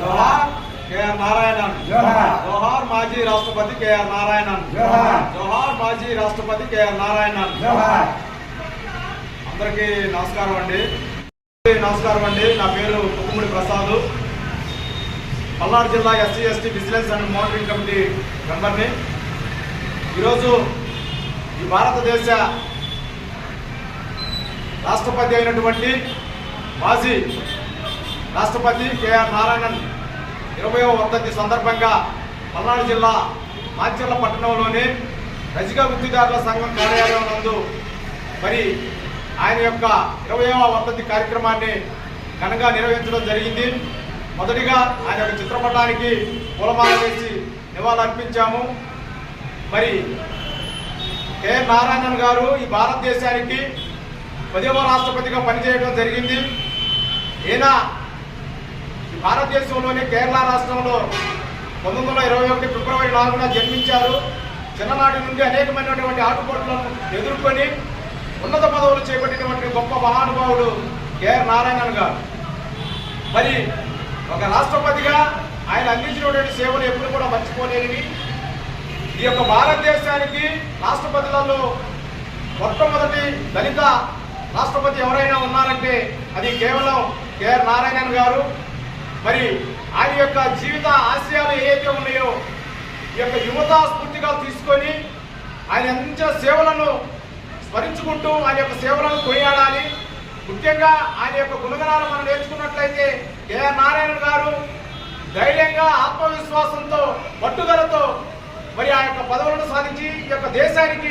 జోహార్ KR Narayanan. జోహార్. మాజీ రాష్ట్రపతి KR Narayanan. జోహార్. మాజీ రాష్ట్రపతి కేఆర్ నారాయణన్. అందరికీ నమస్కారం అండి. నమస్కారం అండి. నా పేరు కుక్కుముడి ప్రసాద్. పల్నాడు జిల్లా SC ST vigilance and monitoring committee మెంబర్ని. ఈరోజు ఈ భారతదేశ రాష్ట్రపతి అయినటువంటి మాజీ రాష్ట్రపతి కేఆర్ నారాయణన్ ఇరవయవ వర్ధంతి సందర్భంగా పల్నాడు జిల్లా మాచర్ల పట్టణంలోని రజిక వృత్తిదారుల సంఘం కార్యాలయం నందు మరి ఆయన యొక్క ఇరవయవ వర్ధంతి కార్యక్రమాన్ని ఘనంగా నిర్వహించడం జరిగింది. మొదటిగా ఆయన యొక్క చిత్రపటానికి పూలమాల వేసి నివాళులర్పించాము. మరి కె నారాయణన్ గారు ఈ భారతదేశానికి పదవ రాష్ట్రపతిగా పనిచేయడం జరిగింది. ఈయన భారతదేశంలోని కేరళ రాష్ట్రంలో పంతొమ్మిది వందల ఇరవై ఒకటి ఫిబ్రవరి నాలుగున జన్మించారు. చిన్ననాటి నుండి అనేకమైనటువంటి ఆటుపోట్లను ఎదుర్కొని ఉన్నత పదవులు చేపట్టినటువంటి గొప్ప మహానుభావుడు కేఆర్ నారాయణన్ గారు. మరి ఒక రాష్ట్రపతిగా ఆయన అందించినటువంటి సేవలు ఎప్పుడు కూడా మర్చిపోలేనివి. ఈ యొక్క భారతదేశానికి రాష్ట్రపతులలో మొట్టమొదటి దళిత రాష్ట్రపతి ఎవరైనా ఉన్నారంటే అది కేవలం కేఆర్ నారాయణన్ గారు. మరి ఆయన యొక్క జీవిత ఆశయాలు ఏవైతే ఉన్నాయో ఈ యొక్క యువత స్ఫూర్తిగా తీసుకొని ఆయన అందించిన సేవలను స్మరించుకుంటూ ఆయన యొక్క సేవలను కొనియాడాలి. ముఖ్యంగా ఆయన యొక్క గుణగణాలు మనం నేర్చుకున్నట్లయితే కేఆర్ నారాయణ గారు ధైర్యంగా ఆత్మవిశ్వాసంతో పట్టుదలతో మరి ఆ యొక్క పదవులను సాధించి ఈ యొక్క దేశానికి